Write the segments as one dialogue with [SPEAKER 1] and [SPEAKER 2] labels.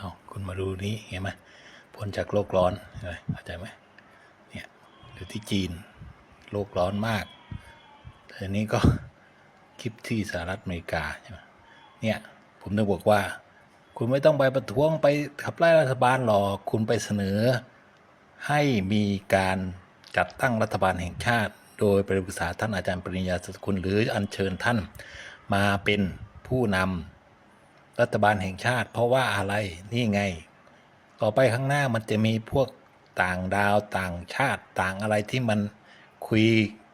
[SPEAKER 1] เอาคุณมาดูนี้เห็นไหมพ้นจากโลกร้อนเห็นไหมเข้าใจไหมเนี่ยอยู่ที่จีนโลกร้อนมากแต่นี้ก็คลิปที่สหรัฐอเมริกาใช่ไหมเนี่ยผมต้องบอกว่า คุณไม่ต้องไปประท้วงไปขับไล่รัฐบาลหรอกคุณไปเสนอ ให้มีการจัดตั้งรัฐบาลแห่งชาติ โดยไปปรึกษาท่านอาจารย์ปริญญาสกุลหรืออัญเชิญท่านมาเป็นผู้นำ รัฐบาลแห่งชาติ เพราะว่าอะไรนี่ไง ต่อไปข้างหน้ามันจะมีพวกต่างดาวต่างชาติต่างอะไรที่มันคุย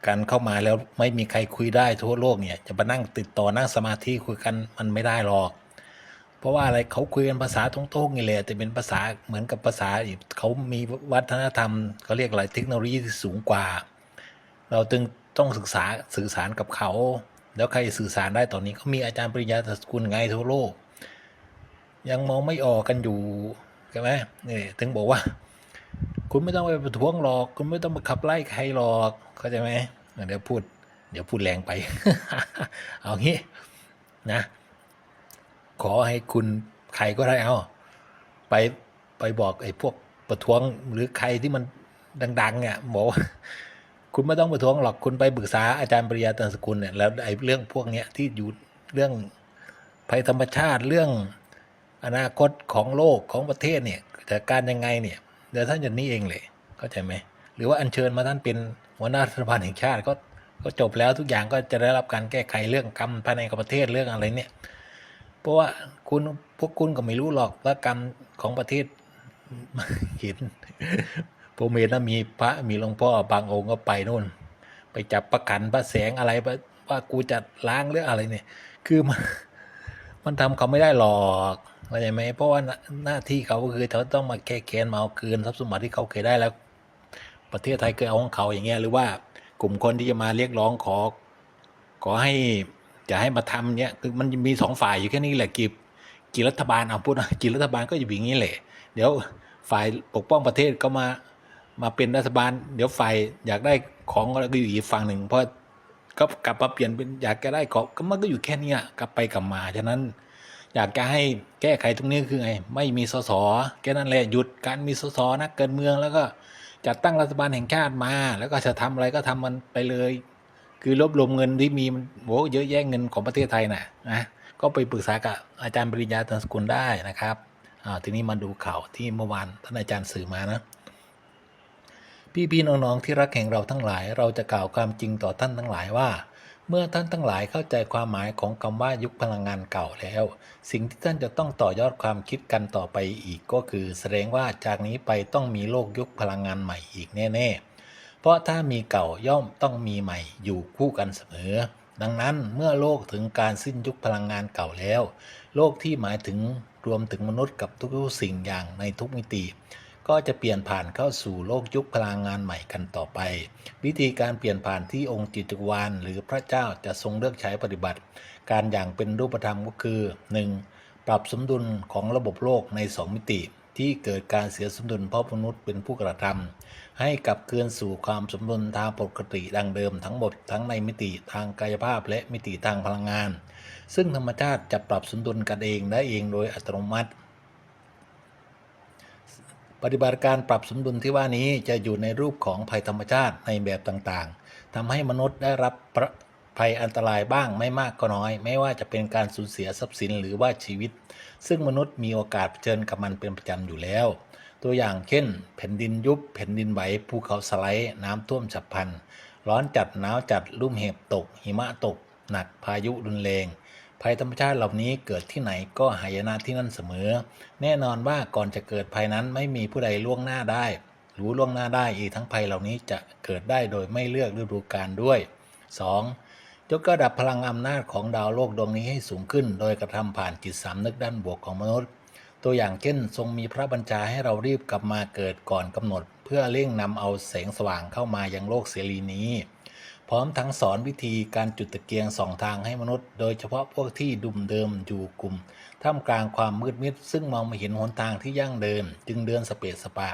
[SPEAKER 1] กันเข้ามาแล้วไม่มีใครคุยได้ทั่วโลกเนี่ยจะมานั่งติดต่อนั่งสมาธิคุยกันมันไม่ได้หรอก เพราะว่าอะไรเขาคุยกันภาษาตรงๆนี่แหละแต่เป็นภาษาเหมือนกับภาษาอีกเขามีวัฒนธรรมเขาเรียกอะไรเทคโนโลยีที่สูงกว่า เราจึงต้องศึกษาสื่อสารกับเขา แล้วใครสื่อสารได้ตอนนี้ก็มีอาจารย์ปริญญาตสกุลไงทั่วโลก ยังมองไม่ออกกันอยู่ใช่ไหมเนี่ยถึงบอกว่า คุณไม่ต้องไปประท้วงหรอก คุณไม่ต้องมาขับไล่ใครหรอกเข้าใจไหมเดี๋ยวพูด เดี๋ยวพูดแรงไป เอางี้นะ ขอให้คุณใครก็ได้เอา ไปไปบอกไอ้พวกประท้วงหรือใครที่มันดังๆเนี่ยบอกว่าคุณไม่ต้องประท้วงหรอกคุณไปปรึกษาอาจารย์ปริยาตันสกุลเนี่ยแล้วไอ้เรื่องพวกเนี้ยที่อยู่เรื่องภัยธรรมชาติเรื่อง อนาคตของโลกของประเทศเนี่ยจัดการยังไงเนี่ยเดี๋ยวท่านจะนี่เองเลยเข้าใจไหมหรือว่าอัญเชิญมาท่านเป็นหัวหน้ารัฐบาลแห่งชาติก็ก็จบแล้วทุกอย่างก็จะได้รับการแก้ไขเรื่องกรรมภายในประเทศเรื่องอะไรเนี่ย เพราะว่าคุณพวกคุณก็ไม่รู้หรอกว่ากรรมของประเทศเห็นผมเห็นนะมีพระมีหลวงพ่อบางองค์ก็ไปนู่น ไปจับประกันพระแสงอะไรว่าว่ากูจะล้างเรื่องอะไรเนี่ย คือมันมันทำเขาไม่ได้หรอก เข้าใจไหมเพราะว่าหน้าที่เขาก็คือเขาต้องมาแก้แค้นมาเอาคืนทรัพย์สมบัติที่เขาเคยได้แล้ว ประเทศไทยเคยเอาของเขาอย่างเงี้ยหรือว่ากลุ่มคนที่จะมาเรียกร้องขอ ขอให้จะให้มาทำเนี่ยคือมันมีสองฝ่ายอยู่แค่นี้แหละกี่กี่รัฐบาลเอาพูดกี่รัฐบาลก็อยู่อย่างนี้แหละเดี๋ยวฝ่ายปกป้องประเทศก็มามาเป็นรัฐบาล เดี๋ยวฝ่ายอยากได้ของก็อยู่อีกฝั่งหนึ่งเพราะก็กลับมาเปลี่ยนเป็นอยากจะได้ของก็มันก็อยู่แค่นี้กลับไปกลับมาฉะนั้น อยากจะให้แก้ไขตรงนี้คือไงไม่มีสสแค่นั้นแหละหยุดการมีสสนักเการเมืองแล้วก็จัดตั้งรัฐบาลแห่งชาติมา แล้วก็จะทำอะไรก็ทำมันไปเลย คือรวบรวมเงินที่มีมันโหเยอะแยะเงินของประเทศไทยน่ะนะก็ไปปรึกษากับอาจารย์ปริญญาตันสกุลได้นะครับอ่าทีนี้มาดูข่าวที่เมื่อวานท่านอาจารย์สื่อมานะพี่ๆน้องๆที่รักแห่งเราทั้งหลาย เราจะกล่าวความจริงต่อท่านทั้งหลายว่า เมื่อท่านทั้งหลายเข้าใจความหมายของคำว่ายุคพลังงานเก่าแล้ว สิ่งที่ท่านจะต้องต่อยอดความคิดกันต่อไปอีกก็คือ แสดงว่าจากนี้ไปต้องมีโลกยุคพลังงานใหม่อีกแน่ ๆ เพราะถ้ามีเก่าย่อมต้องมีใหม่อยู่คู่กันเสมอ ดังนั้นเมื่อโลกถึงการสิ้นยุคพลังงานเก่าแล้ว โลกที่หมายถึงรวมถึงมนุษย์กับทุกๆสิ่งอย่างในทุกมิติ ก็จะเปลี่ยนผ่านเข้าสู่โลกยุคพลังงานใหม่กันต่อไป วิธีการเปลี่ยนผ่านที่องค์จิตวาลหรือพระเจ้าจะทรงเลือกใช้ปฏิบัติ การอย่างเป็นรูปธรรมก็คือ 1. ปรับสมดุลของระบบโลกใน 2 มิติ ที่เกิดการเสียสมดุลเพราะมนุษย์เป็นผู้กระทำให้กลับคืนสู่ความสมดุลทางปกติดังเดิมทั้งหมดทั้งในมิติทางกายภาพและมิติทางพลังงาน ซึ่งธรรมชาติจะปรับสมดุลกันเองได้เองโดยอัตโนมัติ ปฏิบัติการปรับสมดุลที่ว่านี้จะอยู่ในรูปของภัยธรรมชาติในแบบต่างๆทำให้มนุษย์ได้รับภัยอันตรายบ้างไม่มากก็น้อย ไม่ว่าจะเป็นการสูญเสียทรัพย์สินหรือว่าชีวิต ซึ่งมนุษย์มีโอกาสเผชิญกับมันเป็นประจำอยู่แล้ว ตัวอย่างเช่น แผ่นดินยุบ แผ่นดินไหวภูเขาสไลด์น้ำท่วมฉับพลัน ร้อนจัดหนาวจัดลุ่มเห็บตก หิมะตก หนักพายุรุนแรง ภัยธรรมชาติเหล่านี้เกิดที่ไหนก็หายนะที่นั่นเสมอ แน่นอนว่าก่อนจะเกิดภัยนั้นไม่มีผู้ใดล่วงหน้าได้ รู้ล่วงหน้าได้อีกทั้งภัยเหล่านี้จะเกิดได้โดยไม่เลือกฤดูกาลด้วย 2. ยกระดับพลังอำนาจของดาวโลกดวงนี้ให้สูงขึ้น โดยกระทำผ่านจิตสำนึกด้านบวกของมนุษย์ ตัวอย่างเช่น ทรงมีพระบัญชาให้เรารีบกลับมาเกิดก่อนกำหนด เพื่อเร่งนำเอาแสงสว่างเข้ามายังโลกเสรีนี้ พร้อมทั้งสอนวิธีการจุดตะเกียงสองทางให้มนุษย์ โดยเฉพาะพวกที่ดุมเดิมอยู่กลุ่ม ท่ามกลางความมืดมิด ซึ่งมองไม่เห็นหนทางที่ยั่งเดิมจึงเดินสเปะสปะ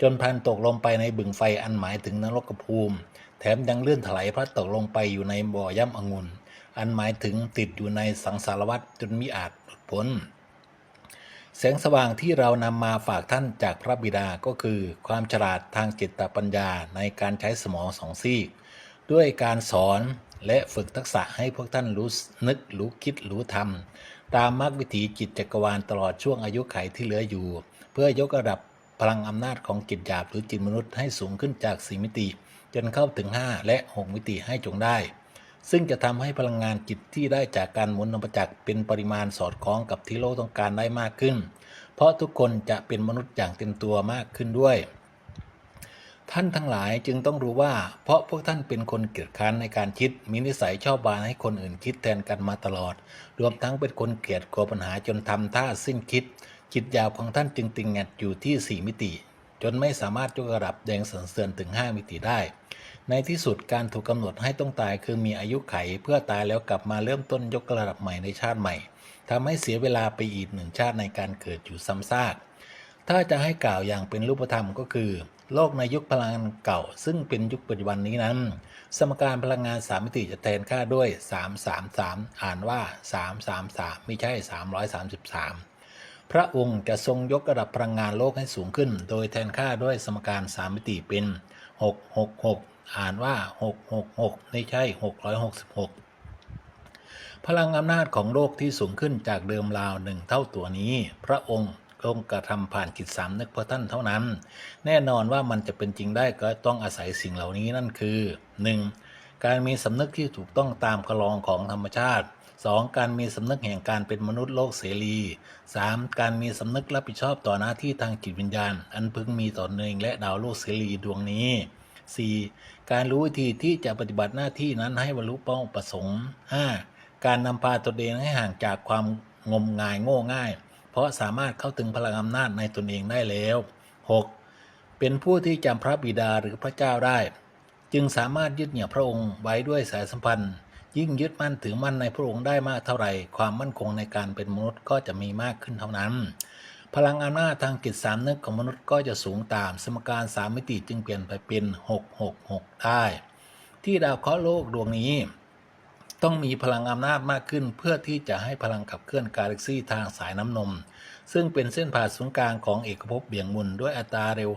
[SPEAKER 1] จนพันตกลงไปในบึงไฟอันหมายถึงนรกภูมิ แถมยังเลื่อนถลายพลัดตกลงไปอยู่ในบ่อย่ำองุ่น อันหมายถึงติดอยู่ในสังสารวัฏจนมิอาจหลุดพ้นแสงสว่างที่เรานำมาฝากท่านจากพระบิดาก็คือ ความฉลาดทางจิตปัญญาในการใช้สมองสองซีก ด้วยการสอนและฝึกทักษะให้พวกท่านรู้นึกรู้คิดรู้ทำตามมรรควิถีจิตจักรวาลตลอดช่วงอายุไขที่เหลืออยู่ เพื่อยกระดับพลังอำนาจของจิตหยาบหรือจิตมนุษย์ให้สูงขึ้นจากสี่มิติ จนเข้าถึง 5 และ 6 มิติให้จงได้ ซึ่งจะทำให้พลังงานจิตที่ได้จากการหมุนนมจักรเป็นปริมาณสอดคล้องกับที่โลกต้องการได้มากขึ้น เพราะทุกคนจะเป็นมนุษย์อย่างเต็มตัวมากขึ้นด้วย ท่านทั้งหลายจึงต้องรู้ว่า เพราะพวกท่านเป็นคนเกียจค้านในการคิดมีนิสัยชอบบานให้คนอื่นคิดแทนกันมาตลอด รวมทั้งเป็นคนเกลียดกลัวปัญหาจนทำท่าสิ้นคิด จิตยาบของท่านจึงติงแงดอยู่ที่ 4 มิติ จนไม่สามารถยกระดับแดงสันเสริญถึง 5 มิติได้ ในที่สุดการถูกกำหนดให้ต้องตายคือมีอายุไข เพื่อตายแล้วกลับมาเริ่มต้นยกระดับใหม่ในชาติใหม่ทำให้เสียเวลาไปอีกหนึ่งชาติในการเกิดอยู่ซ้ำซากถ้าจะให้กล่าวอย่างเป็นรูปธรรมก็คือ โลกในยุคพลังงานเก่า ซึ่งเป็นยุคปัจจุบันนี้นั้น สมการพลังงาน3มิติจะแทนค่าด้วย 333 อ่านว่า 333 ไม่ใช่ 333 พระองค์จะทรงยกระดับพลังงานโลกให้สูงขึ้น โดยแทนค่าด้วยสมการ3มิติเป็น 666 อ่านว่า 666 ไม่ใช่ 666พลังอำนาจของโลกที่สูงขึ้นจากเดิมราวหนึ่งเท่าตัวนี้ พระองค์ ทรงกระทำผ่านจิตสามนึกเพระท่านเท่านั้น แน่นอนว่ามันจะเป็นจริงได้ก็ต้องอาศัยสิ่งเหล่านี้นั่นคือ 1. การมีสำนึกที่ถูกต้องตามคลองของธรรมชาติ 2. การมีสำนึกแห่งการเป็นมนุษย์โลกเสรี 3. การมีสำนึกรับผิดชอบต่อหน้าที่ทางจิตวิญญาณ อันพึงมีต่อเนงและดาวโลกเสรีดวงนี้ 4. การรู้วิธีที่จะปฏิบัติหน้าที่นั้นให้บรรลุเป้าประสงค์ 5. การนำพาตนเองให้ห่างจากความงมงายโง่ง่าย เพราะสามารถเข้าถึงพลังอำนาจในตนเองได้แล้ว 6. เป็นผู้ที่จำพระบิดาหรือพระเจ้าได้ จึงสามารถยึดเหนี่ยวพระองค์ไว้ด้วยสายสัมพันธ์ ยิ่งยึดมั่นถือมั่นในพระองค์ได้มากเท่าไหร่ ความมั่นคงในการเป็นมนุษย์ก็จะมีมากขึ้นเท่านั้น พลังอำนาจทางจิตสามนึกของมนุษย์ก็จะสูงตาม สมการสามมิติจึงเปลี่ยนไปเป็น 666 ได้ ที่ดาวเคราะห์โลกดวงนี้ ต้องมีพลังอำนาจมากขึ้น เพื่อที่จะให้พลังขับเคลื่อนกาแล็กซี่ทางสายน้ำนม ซึ่งเป็นเส้นผ่าศูนย์กลางของเอกภพเบี่ยงมุนด้วยอัตราเร็ว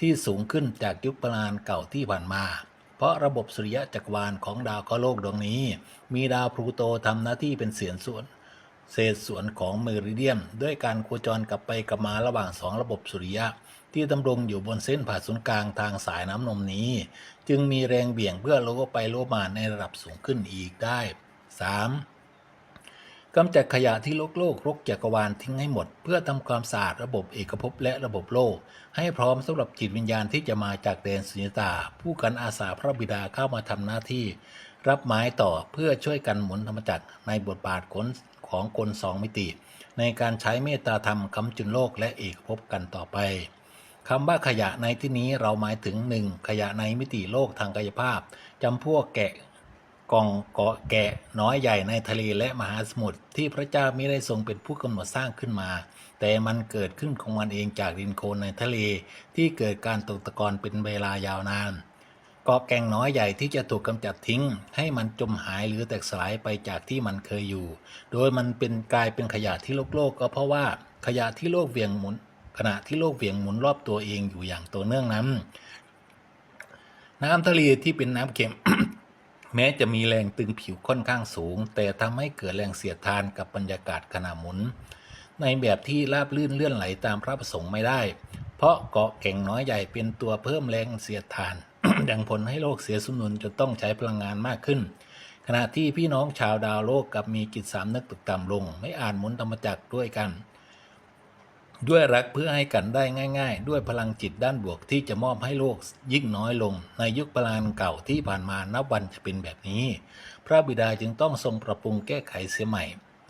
[SPEAKER 1] ที่สูงขึ้นจากยุคพลังงานเก่าที่ผ่านมา เพราะระบบสุริยะจักรวาลของดาวเคราะห์โลกดวงนี้ มีดาวพลูโตทำหน้าที่เป็นเสียนส่วน เศษส่วนของเมริเดียม ด้วยการโคจรกลับไปกลับมาระหว่างสองระบบสุริยะ ที่ดำรงอยู่บนเส้นผ่าศูนย์กลางทางสายน้ำนมนี้ จึงมีแรงเบี่ยงเพื่อโลไปโลมาในระดับสูงขึ้นอีกได้ 3. กำจัดขยะที่โลกโลกรกจักรวาลทิ้งให้หมด เพื่อทำความสะอาดระบบเอกภพและระบบโลก ให้พร้อมสำหรับจิตวิญญาณที่จะมาจากแดนสุญญตา ผู้กันอาสาพระบิดาเข้ามาทำหน้าที่ รับไม้ต่อเพื่อช่วยกันหมุนธรรมจักรในบทบาทขนของกลสองมิติ ในการใช้เมตตาธรรมคำจุนโลกและเอกภพกันต่อไป คำว่าขยะในที่นี้เราหมายถึง 1. ขยะในมิติโลกทางกายภาพจำพวกแกะกองเกาะแกะน้อยใหญ่ในทะเลและมหาสมุทรที่พระเจ้าไม่ได้ทรงเป็นผู้กำหนดสร้างขึ้นมา แต่มันเกิดขึ้นของมันเองจากดินโคลนในทะเล ที่เกิดการตกตะกอนเป็นเวลายาวนานเกาะแก่งน้อยใหญ่ที่จะถูกกำจัดทิ้ง ให้มันจมหายหรือแตกสลายไปจากที่มันเคยอยู่ โดยมันเป็นกลายเป็นขยะที่โลกโลกก็เพราะว่าขยะที่โลกเวียงหมุน ขณะที่โลกเวียงหมุนรอบตัวเองอยู่อย่างต่อเนื่องนั้น น้ำทะเลที่เป็นน้ำเค็มแม้จะมีแรงตึงผิวค่อนข้างสูง แต่ทำให้เกิดแรงเสียดทานกับบรรยากาศขณะหมุน ในแบบที่ราบลื่นเลื่อนไหลตามพระประสงค์ไม่ได้ เพราะเกาะแก่งน้อยใหญ่เป็นตัวเพิ่มแรงเสียดทานดังผลให้โลกเสียสมดุลจนต้องใช้พลังงานมากขึ้น ขณะที่พี่น้องชาวดาวโลกกับมีจิตสามนึกตกต่ำลง ไม่อาจหมุนธรรมจักรด้วยกัน ด้วยรักเพื่อให้กันได้ง่าย ๆ ด้วยพลังจิตด้านบวกที่จะมอบให้โลกยิ่งน้อยลง ในยุคพลังงานเก่าที่ผ่านมานับวันจะเป็นแบบนี้ พระบิดาจึงต้องทรงปรับปรุงแก้ไขเสียใหม่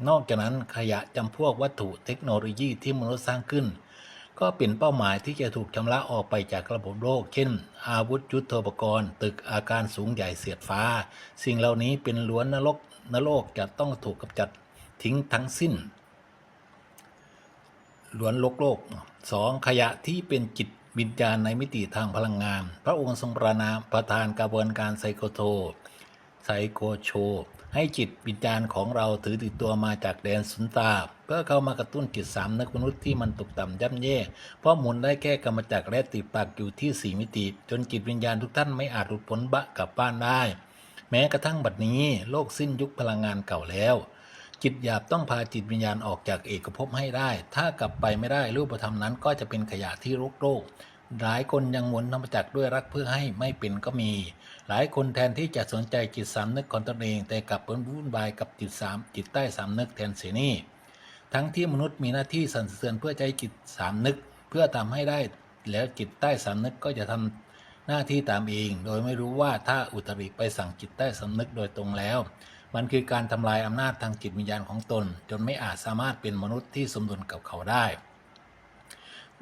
[SPEAKER 1] นอกจากนั้นขยะจำพวกวัตถุเทคโนโลยีที่มนุษย์สร้างขึ้น ก็เป็นเป้าหมายที่จะถูกชำระออกไปจากระบบโลก เช่น อาวุธยุทโธปกรณ์ ตึกอาการสูงใหญ่เสียดฟ้า สิ่งเหล่านี้เป็นล้วนนรกนรกจะต้องถูกกำจัดทิ้งทั้งสิ้น ล้วนโลกโลกสองขยะที่เป็นจิตวิญญาณในมิติทางพลังงาน พระองค์ทรงประนามประธานกระบวนการไซโคโทไซโคโช ให้จิตวิญญาณของเราถือติดตัวมาจากแดนสุนทราเพื่อเข้ามากระตุ้นจิตสามนึกมนุษย์ที่มันตกต่ำย่ำแย่ เพราะหมุนได้แค่กรรมจักรและติดปากอยู่ที่สี่มิติ จนจิตวิญญาณทุกท่านไม่อาจหลุดพ้นบะกลับบ้านได้ แม้กระทั่งบัดนี้โลกสิ้นยุคพลังงานเก่าแล้ว จิตหยาบต้องพาจิตวิญญาณออกจากเอกภพให้ได้ ถ้ากลับไปไม่ได้รูปธรรมนั้นก็จะเป็นขยะที่รกโรคหลายคนยังหมุนธรรมจักด้วยรักเพื่อให้ไม่เป็นก็มี หลายคนแทนที่จะสนใจจิตสามนึกของตนเอง แต่กลับเป็นวุ่นวายกับจิตสามจิตใต้สามนึกแทนเสียนี่ ทั้งที่มนุษย์มีหน้าที่สั่นเสือนเพื่อใจจิตสามนึก เพื่อทำให้ได้ แล้วจิตใต้สามนึกก็จะทำหน้าที่ตามเอง โดยไม่รู้ว่าถ้าอุตริไปสั่งจิตใต้สำนึกโดยตรงแล้ว มันคือการทำลายอำนาจทางจิตวิญญาณของตน จนไม่อาจสามารถเป็นมนุษย์ที่สมดุลกับเขาได้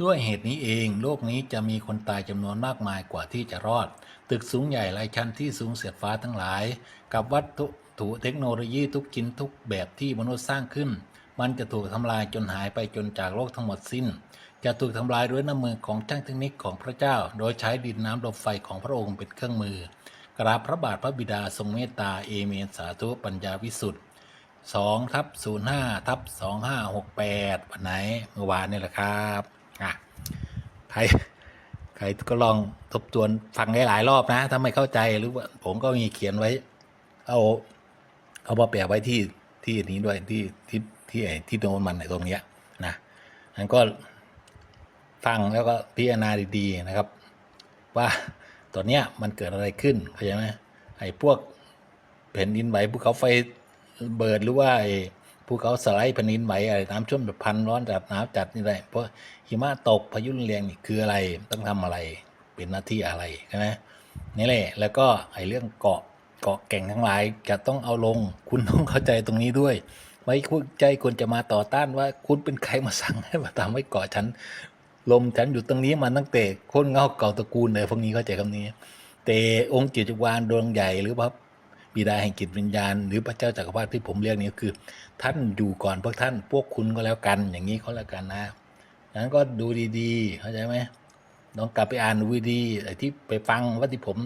[SPEAKER 1] ด้วยเหตุนี้เอง โลกนี้จะมีคนตายจำนวนมากมายกว่าที่จะรอด ตึกสูงใหญ่หลายชั้นที่สูงเสียดฟ้าทั้งหลาย กับวัตถุถุเทคโนโลยีทุกชิ้นทุกแบบที่มนุษย์สร้างขึ้น มันจะถูกทำลายจนหายไปจนจากโลกทั้งหมดสิ้น จะถูกทำลายด้วยน้ำมือของช่างเทคนิคของพระเจ้า โดยใช้ดินน้ำลมไฟของพระองค์เป็นเครื่องมือ กราบพระบาทพระบิดาทรงเมตตาเอเมนสาธุปัญญาวิสุทธิ์2ทับ05ทับ2568วันไหนเมื่อวานนี่แหละครับอะใครใครก็ลองทบทวนฟังหลายๆรอบนะ ถ้าไม่เข้าใจหรือว่าผมก็มีเขียนไว้ เอาเอามาแปะไว้ที่ที่นี้ด้วยที่ที่ที่ไอ้ที่โน้นมันในตรงเนี้ยนะนั้นก็ฟังแล้วก็พิจารณาดีๆนะครับ ว่า ตอนเนี้ยมันเกิดอะไรขึ้นเข้าใจไหมไอ้พวกแผ่นดินไหวภูเขาไฟเบิดหรือว่าไอ้ภูเขาสไลด์แผ่นดินไหวอะไรน้ำท่วมแบบพันร้อนจัดหนาวจัดนี่แหละเพราะหิมะตกพายุรุนแรงนี่คืออะไรต้องทำอะไรเป็นหน้าที่อะไรใช่ไหมนี่แหละแล้วก็ไอ้เรื่องเกาะเกาะแก่งทั้งหลายจะต้องเอาลง คุณต้องเข้าใจตรงนี้ด้วย ไว้ใจควรจะมาต่อต้านว่าคุณเป็นใครมาสั่งให้มาทำให้เกาะฉัน ลมฉันอยู่ตรงนี้มาตั้งแต่คนเงาเก่าตระกูลเลยพวกนี้เข้าใจคำนี้ แต่องค์จิตวาลดวงใหญ่หรือพระบิดาแห่งจิตวิญญาณ หรือพระเจ้าจักรพรรดิที่ผมเรียกนี้คือ ท่านอยู่ก่อนพวกท่านพวกคุณก็แล้วกัน อย่างนี้เขาแล้วกันนะนั้นก็ดูดีๆ เข้าใจไหมลองกลับไปอ่านดูดีไอ้ที่ไปฟังว่าที่ผม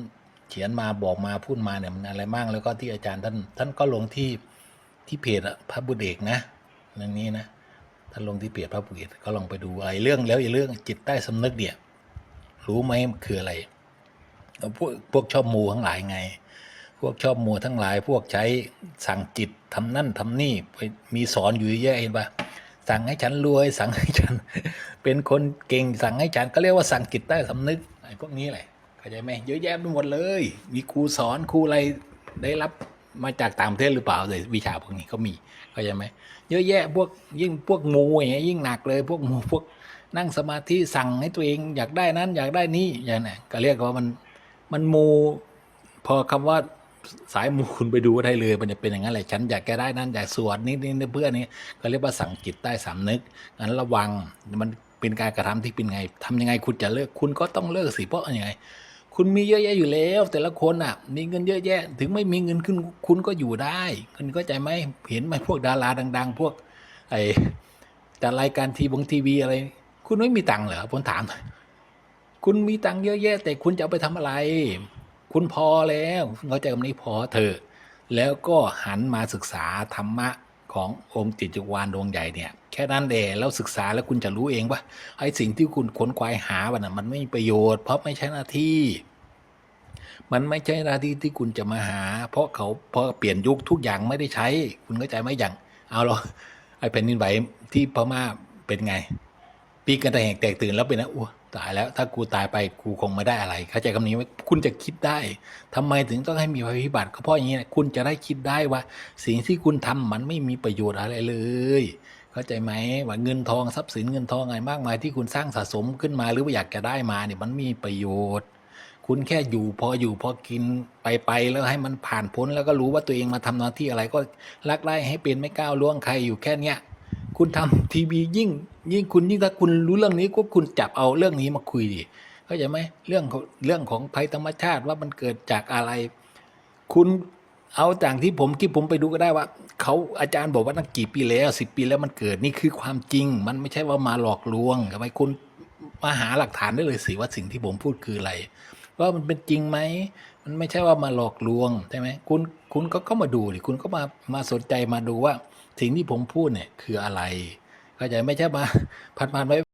[SPEAKER 1] เขียนมาบอกมาพูดมาเนี่ยมันอะไรบ้างแล้วก็ที่อาจารย์ท่านท่านก็ลงที่ที่เพจพระบุเอกนะเรื่องนี้นะ ท่านลงที่เพจพระบุตรก็ลองไปดูอะไรเรื่องแล้วอีกเรื่องจิตใต้สำนึกเนี่ยรู้ไหมคืออะไรพวกพวกชอบมูทั้งหลายไง พวกชอบมูทั้งหลาย พวกใช้สั่งจิตทำนั่นทำนี่ไปมีสอนอยู่เยอะแยะเห็นปะสั่งให้ฉันรวย สั่งให้ฉัน เป็นคนเก่งสั่งให้ฉันก็เรียกว่าสั่งจิตใต้สำนึกไอ้พวกนี้แหละเข้าใจไหมเยอะแยะไปหมดเลย มีครูสอนครูอะไรได้รับ มาจากต่างประเทศหรือเปล่าเลยวิชาพวกนี้ก็มีเข้าใจไหมเยอะแยะพวกยิ่งพวกมูอย่างเงี้ยยิ่งหนักเลยพวกมูพวกนั่งสมาธิสั่งให้ตัวเองอยากได้นั้น อยากได้นี้อย่างนั้ก็เรียกว่ามันมันมูพอคำว่าสายมูคุณไปดูได้เลย มันจะเป็นอย่างนั้นแหละฉันอยากแกได้นั้นอยากสวดนี่นี่เพื่อนนี้ก็เรียกว่าสั่งจิตใต้สำนึกงั้นระวังมันเป็นการกระทำที่เป็นไงทำยังไงคุณจะเลิกคุณก็ต้องเลิกสิเพราะยังไง คุณมีเยอะแยะอยู่แล้ว แต่ละคนอะ มีเงินเยอะแยะ ถึงไม่มีเงินคุณคุณก็อยู่ได้ คุณเข้าใจไหมเห็นไหมพวกดาราดัง ๆ พวก ไอ้แต่รายการทีวงทีวีอะไร คุณไม่มีตังค์เหรอผมถาม คุณมีตังค์เยอะแยะ แต่คุณจะเอาไปทำอะไร คุณพอแล้วคุณเข้าใจคำนี้พอเถอะแล้วก็หันมาศึกษาธรรมะ ขององค์จิตจักรวาลดวงใหญ่เนี่ยแค่นั้นเองแล้วศึกษาแล้วคุณจะรู้เองว่าไอ้สิ่งที่คุณขวนขวายหาวันน่ะมันไม่มีประโยชน์เพราะไม่ใช่หน้าที่ มันไม่ใช่หน้าที่ที่คุณจะมาหา เพราะเขาเพราะเปลี่ยนยุคทุกอย่างไม่ได้ใช้ คุณเข้าใจไหมอย่าง เอาเราไอ้แผ่นดินไหวที่พม่าเป็นไง ปีกันแต่แหกแตกตื่นแล้วเป็นนะอ้ว ตายแล้วถ้ากูตายไปกูคงไม่ได้อะไรเข้าใจคำนี้ไหมคุณจะคิดได้ทำไมถึงต้องให้มีภัยพิบัติก็เพราะอย่างนี้นะคุณจะได้คิดได้ว่า สิ่งที่คุณทำมันไม่มีประโยชน์อะไรเลย เข้าใจไหมว่าเงินทองทรัพย์สินเงินทองอะไรมากมายที่คุณสร้างสะสมขึ้นมาหรือว่าอยากจะได้มาเนี่ยมันมีประโยชน์คุณแค่อยู่พออยู่พอกินไปไปแล้วให้มันผ่านพ้นแล้วก็รู้ว่าตัวเองมาทำหน้าที่อะไรก็รักไล่ให้เป็นไม่ก้าวล่วงใครอยู่แค่เนี้ยคุณทำทีวียิ่ง ยิ่งคุณยิ่งถ้าคุณรู้เรื่องนี้ก็คุณจับเอาเรื่องนี้มาคุยดิเข้าใจไหมเรื่องเรื่องของภัยธรรมชาติว่ามันเกิดจากอะไร คุณเอาจากที่ผมที่ผมไปดูก็ได้ว่าเขาอาจารย์บอกว่านักกี่ปีแล้วสิบปีแล้วมันเกิดนี่คือความจริง มันไม่ใช่ว่ามาหลอกลวงทำไมคุณมาหาหลักฐานได้เลยสิว่าสิ่งที่ผมพูดคืออะไรว่ามันเป็นจริงไหมมันไม่ใช่ว่ามาหลอกลวงใช่ไหมคุณคุณก็ก็มาดูดิคุณก็มามาสนใจมาดูว่าสิ่งที่ผมพูดเนี่ยคืออะไร เข้าใจไม่ใช่มาผ่านไว้